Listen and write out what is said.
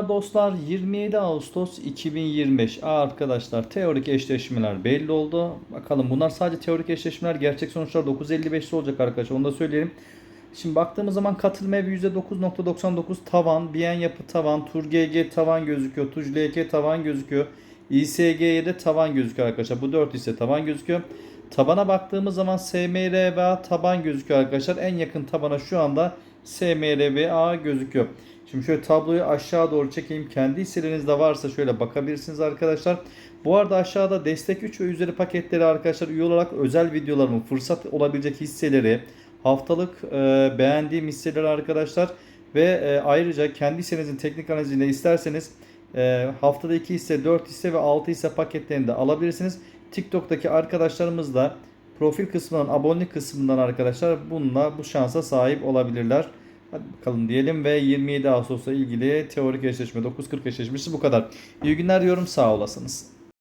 Dostlar 27 Ağustos 2025 Aa, arkadaşlar teorik eşleşmeler belli oldu. Bakalım bunlar sadece teorik eşleşmeler gerçek sonuçlar 9.55'te olacak arkadaşlar onu da söyleyelim. Şimdi baktığımız zaman katılım evi %9.99 tavan, Biyen yapı tavan, Tur GG tavan gözüküyor, Tuj tavan gözüküyor. İSG'ye de tavan gözüküyor arkadaşlar. Bu 4 ise tavan gözüküyor. Tabana baktığımız zaman SMRVA taban gözüküyor arkadaşlar. En yakın tabana şu anda SMRVA gözüküyor. Şimdi şöyle tabloyu aşağı doğru çekeyim. Kendi hisselerinizde varsa şöyle bakabilirsiniz arkadaşlar. Bu arada aşağıda destek 3 ve üzeri paketleri arkadaşlar üye olarak özel videolarımı, fırsat olabilecek hisseleri, haftalık e, beğendiğim hisseleri arkadaşlar ve e, ayrıca kendi hissenizin teknik analizini isterseniz e, haftada 2 hisse, 4 hisse ve 6 hisse paketlerini de alabilirsiniz. TikTok'taki arkadaşlarımız da profil kısmından, abonelik kısmından arkadaşlar bununla bu şansa sahip olabilirler. Hadi bakalım diyelim ve 27 Ağustos'la ilgili teorik eşleşme 9.40 eşleşmesi bu kadar. İyi günler diyorum sağ olasınız.